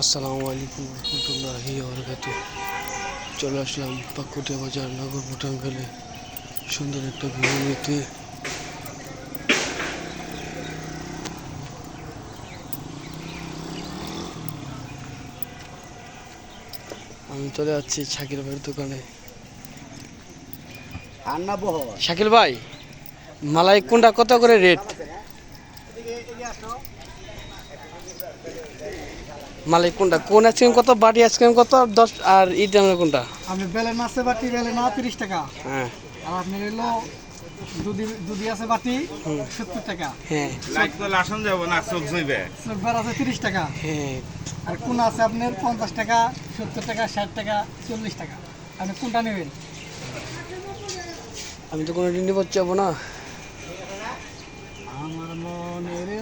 আসসালামু আলাইকুম রহমতুল্লাহি বরকাত চলে আসলাম পাকুটিয়া বাজার নগর ভুটানখালে সুন্দর একটা ভিউ নিতে। আমি চলে যাচ্ছি শাকিল ভাইয়ের দোকানে। শাকিল ভাই মালাই কোনটা কত করে রেট? মালিক কোনটা? কোন আইসক্রিম কত? বাটি আইসক্রিম কত? আর দশ আর ইট কোনটা? আমি বেলে আছে বাটি বেলে তিরিশ টাকা। হ্যাঁ। আর আপনি হলো দুধি আছে বাটি সত্তর টাকা। হ্যাঁ। না তিরিশ টাকা। হ্যাঁ। আর কোন আছে আপনার পঞ্চাশ টাকা সত্তর টাকা ষাট টাকা চল্লিশ টাকা? আপনি কোনটা নেবেন? আমি তো কোনো নিতে না। আমার মনের